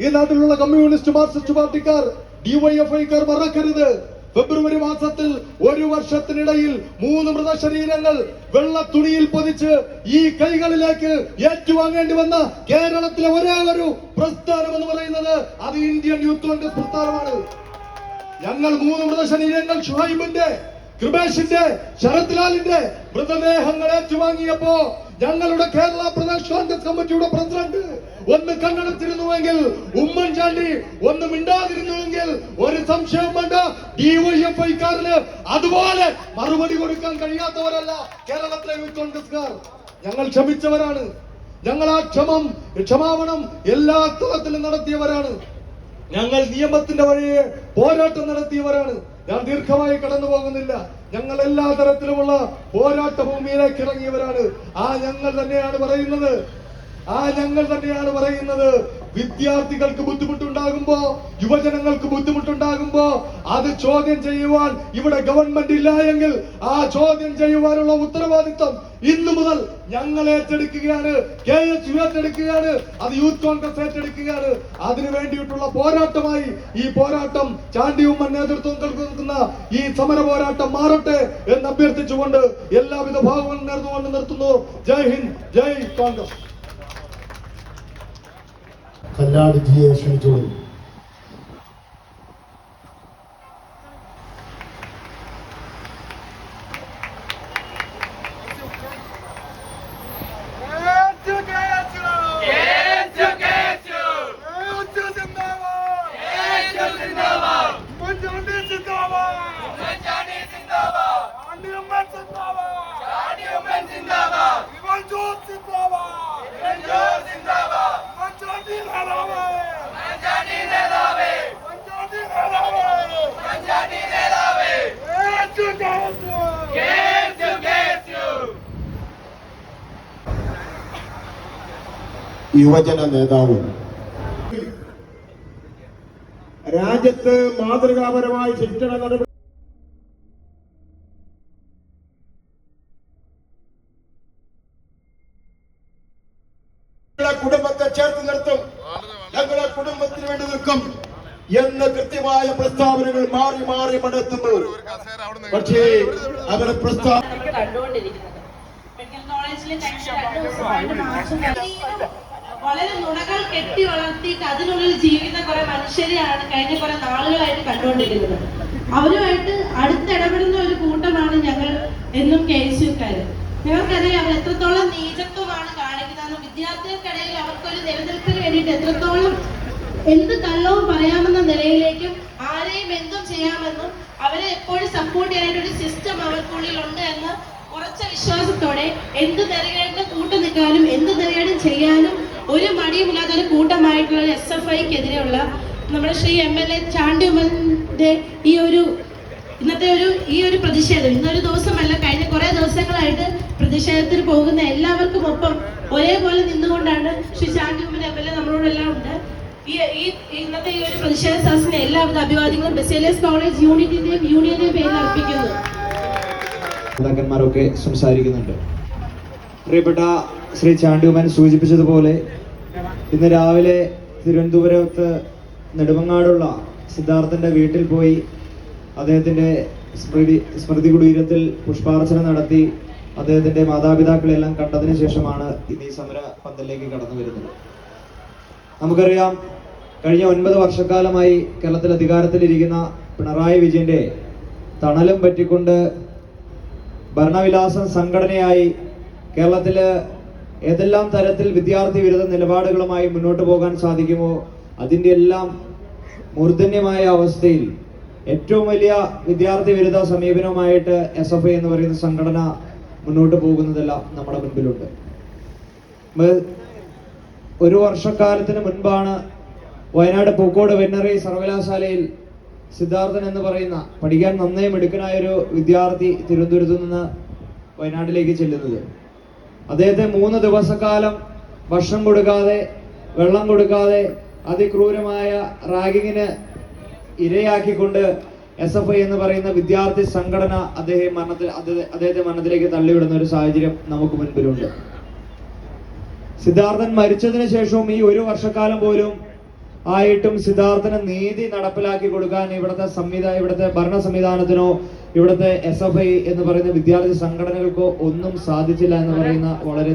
ഈ നാട്ടിലുള്ള communist Marxist പാർട്ടിക്കാർ ഡിവൈഎഫ്ഐക്കാർ മറക്കരുത്. ഫെബ്രുവരി മാസത്തിൽ ഒരു വർഷത്തിനിടയിൽ മൂന്ന് മൃതശരീരങ്ങൾ വെള്ള തുണിയിൽ പൊതിച്ച് ഈ കൈകളിലേക്ക് ഏറ്റുവാങ്ങേണ്ടി വന്ന കേരളത്തിലെ ഒരേ ഒരു പ്രസ്ഥാനം എന്ന് പറയുന്നത് അത് ഇന്ത്യൻ യൂത്ത് കോൺഗ്രസ് പ്രസ്ഥാനമാണ്. ഞങ്ങൾ മൂന്ന് മൃതശരീരങ്ങൾ ഷുഹൈബിന്റെ കൃപേഷിന്റെ ശരത് ലാലിന്റെ മൃതദേഹങ്ങൾ ഏറ്റുവാങ്ങിയപ്പോ ഞങ്ങളുടെ കേരള പ്രദേശ് കോൺഗ്രസ് കമ്മിറ്റിയുടെ പ്രസിഡന്റ് ഒന്ന് കണ്ണടച്ചിരുന്നുവെങ്കിൽ ഉമ്മൻചാണ്ടി ഒന്ന് മിണ്ടാതിരുന്നുവെങ്കിൽ ഒരു സംശയം വേണ്ട. ഡിവൈഎഫ്ഐക്കാരന് അതുപോലെ മറുപടി കൊടുക്കാൻ കഴിയാത്തവരല്ല കേരളത്തിലെ യൂത്ത് കോൺഗ്രസ്കാർ ഞങ്ങൾ ക്ഷമിച്ചവരാണ്. ഞങ്ങൾ ആ ക്ഷമം ക്ഷമാപണം എല്ലാ തലത്തിലും നടത്തിയവരാണ്. ഞങ്ങൾ നിയമത്തിന്റെ വഴിയെ പോരാട്ടം നടത്തിയവരാണ്. ഞാൻ ദീർഘമായി കടന്നു പോകുന്നില്ല. ഞങ്ങൾ എല്ലാ തരത്തിലുമുള്ള പോരാട്ട ഭൂമിയിലേക്ക് ഇറങ്ങിയവരാണ്. ആ ഞങ്ങൾ തന്നെയാണ് പറയുന്നത്. ആ ഞങ്ങൾ തന്നെയാണ് പറയുന്നത്. വിദ്യാർത്ഥികൾക്ക് ബുദ്ധിമുട്ടുണ്ടാകുമ്പോ യുവജനങ്ങൾക്ക് ബുദ്ധിമുട്ടുണ്ടാകുമ്പോ അത് ചോദ്യം ചെയ്യുവാൻ ഇവിടെ ഗവൺമെന്റ് ഇല്ല എങ്കിൽ ആ ചോദ്യം ചെയ്യുവാനുള്ള ഉത്തരവാദിത്വം ഇന്നു മുതൽ ഞങ്ങൾ ഏറ്റെടുക്കുകയാണ്. കെ എസ് യു ഏറ്റെടുക്കുകയാണ് അത് യൂത്ത് കോൺഗ്രസ് ഏറ്റെടുക്കുകയാണ്. അതിനു വേണ്ടിയിട്ടുള്ള പോരാട്ടമായി ഈ പോരാട്ടം ചാണ്ടി ഉമ്മൻ നേതൃത്വം നൽകുന്ന ഈ സമര പോരാട്ടം മാറട്ടെ എന്ന് അഭ്യർത്ഥിച്ചുകൊണ്ട് എല്ലാവിധ ഭാഗങ്ങളും നേർന്നുകൊണ്ട് നിർത്തുന്നു. ജയ് ഹിന്ദ് ജയ് കോൺഗ്രസ്. കല്ലാട് ജിയെ ക്ഷണിച്ചോളൂ യുവജന നേതാവും രാജ്യത്ത് മാതൃകാപരമായി ശിക്ഷണ നടപടി കുടുംബത്തെ ചേർത്ത് നിർത്തും. ഞങ്ങളെ കുടുംബത്തിന് വേണ്ടി നിൽക്കും. എന്ന് കൃത്യമായ പ്രസ്താവനകൾ മാറി മാറി മടത്തുന്നു പക്ഷേ നടത്തി വളരെ നുണകൾ കെട്ടി വളർത്തിയിട്ട് അതിനുള്ളിൽ ജീവിക്കുന്ന കുറെ മനുഷ്യരെയാണ് കഴിഞ്ഞ കുറെ നാളുകളായിട്ട് കണ്ടുകൊണ്ടിരിക്കുന്നത്. അവരുമായിട്ട് അടുത്തിടപെടുന്ന ഒരു കൂട്ടമാണ് ഞങ്ങൾ എന്നും കെ എസ് യുക്കാര് ഞങ്ങൾക്കറിയാം അവർ എത്രത്തോളം നീചത്വമാണ് കാണിക്കുന്നത് വിദ്യാർത്ഥികൾക്കിടയിൽ അവർക്കൊരു നിലനിൽപ്പിന് വേണ്ടിയിട്ട് എത്രത്തോളം എന്ത് കള്ളവും പറയാമെന്ന നിലയിലേക്ക് ആരെയും എന്തും ചെയ്യാമെന്നും അവരെ എപ്പോഴും സപ്പോർട്ട് ചെയ്യാനായിട്ട് ഒരു സിസ്റ്റം അവർക്കുള്ളിൽ ഉണ്ട് എന്ന് ഉറച്ച വിശ്വാസത്തോടെ എന്ത് നെറികേടിനും കൂട്ടു നിൽക്കാനും എന്ത് നിലയായിട്ടും ചെയ്യാനും ഒരു മടിയുമില്ലാത്ത ഒരു കൂട്ടമായിട്ടുള്ള എസ് എഫ് ഐക്കെതിരെയുള്ള നമ്മുടെ ശ്രീ എം എൽ എ ചാണ്ടിയുമ്മന്റെ ഈ ഒരു ഇന്നത്തെ ഒരു ഈ ഒരു പ്രതിഷേധം. ഇന്നൊരു ദിവസമല്ല കഴിഞ്ഞ കുറെ ദിവസങ്ങളായിട്ട് പ്രതിഷേധത്തിൽ പോകുന്ന എല്ലാവർക്കും ഒപ്പം ഒരേപോലെ നിന്നുകൊണ്ടാണ് Shri Chandy Oommen M L A നമ്മളോടെല്ലാം ഉണ്ട്. ഈ ഈ ഇന്നത്തെ ഈ ഒരു പ്രതിഷേധ സദസ്സിന് എല്ലാവിധ അഭിവാദ്യങ്ങളും ബെസേലിയസ് കോളേജ് യൂണിറ്റിന്റെയും യൂണിയന്റെയും പേരിൽ അർപ്പിക്കുന്നു. നേതാക്കന്മാരൊക്കെ സംസാരിക്കുന്നുണ്ട്. പ്രിയപ്പെട്ട ശ്രീ ചാണ്ടിയുമൻ സൂചിപ്പിച്ചതുപോലെ ഇന്ന് രാവിലെ തിരുവനന്തപുരത്ത് നെടുമങ്ങാടുള്ള സിദ്ധാർത്ഥന്റെ വീട്ടിൽ പോയി അദ്ദേഹത്തിന്റെ സ്മൃതി സ്മൃതി കുടീരത്തിൽ പുഷ്പാർച്ചന നടത്തി അദ്ദേഹത്തിന്റെ മാതാപിതാക്കളെല്ലാം കണ്ടതിന് ശേഷമാണ് ഇനി സമര പന്തലിലേക്ക് കടന്നു വരുന്നത്. നമുക്കറിയാം കഴിഞ്ഞ ഒൻപത് വർഷക്കാലമായി കേരളത്തിൽ അധികാരത്തിലിരിക്കുന്ന പിണറായി വിജയന്റെ തണലും പറ്റിക്കൊണ്ട് ഭരണവിലാസം സംഘടനയായി കേരളത്തിൽ ഏതെല്ലാം തരത്തിൽ വിദ്യാർത്ഥി വിരുദ്ധ നിലപാടുകളുമായി മുന്നോട്ട് പോകാൻ സാധിക്കുമോ അതിന്റെ എല്ലാം മൂർധന്യമായ അവസ്ഥയിൽ ഏറ്റവും വലിയ വിദ്യാർത്ഥി വിരുദ്ധ സമീപനവുമായിട്ട് എസ് എഫ് ഐ എന്ന് പറയുന്ന സംഘടന മുന്നോട്ട് പോകുന്നതെല്ലാം നമ്മുടെ മുൻപിലുണ്ട്. ഒരു വർഷക്കാലത്തിന് മുൻപാണ് വയനാട് പൂക്കോട് വെറ്ററിനറി സർവകലാശാലയിൽ സിദ്ധാർത്ഥൻ എന്ന് പറയുന്ന പഠിക്കാൻ നന്നേ മിടുക്കനായ ഒരു വിദ്യാർത്ഥി തിരുവനന്തപുരത്ത് നിന്ന് വയനാട്ടിലേക്ക് ചെല്ലുന്നത്. അദ്ദേഹത്തെ മൂന്ന് ദിവസക്കാലം ഭക്ഷണം കൊടുക്കാതെ വെള്ളം കൊടുക്കാതെ അതിക്രൂരമായ റാഗിങ്ങിന് ഇരയാക്കിക്കൊണ്ട് എസ് എഫ് ഐ എന്ന് പറയുന്ന വിദ്യാർത്ഥി സംഘടന അദ്ദേഹം മരണത്തിൽ അദ്ദേഹത്തെ മരണത്തിലേക്ക് തള്ളിവിടുന്ന ഒരു സാഹചര്യം നമുക്ക് മുൻപിലുണ്ട്. സിദ്ധാർത്ഥൻ മരിച്ചതിന് ശേഷവും ഈ ഒരു വർഷക്കാലം പോലും ആയിട്ടും സിദ്ധാർത്ഥന് നീതി നടപ്പിലാക്കി കൊടുക്കാൻ ഇവിടുത്തെ സംവിധാന ഇവിടുത്തെ ഭരണ സംവിധാനത്തിനോ ഇവിടുത്തെ എസ് എഫ് ഐ എന്ന് പറയുന്ന വിദ്യാർത്ഥി സംഘടനകൾക്കോ ഒന്നും സാധിച്ചില്ല എന്ന് പറയുന്ന വളരെ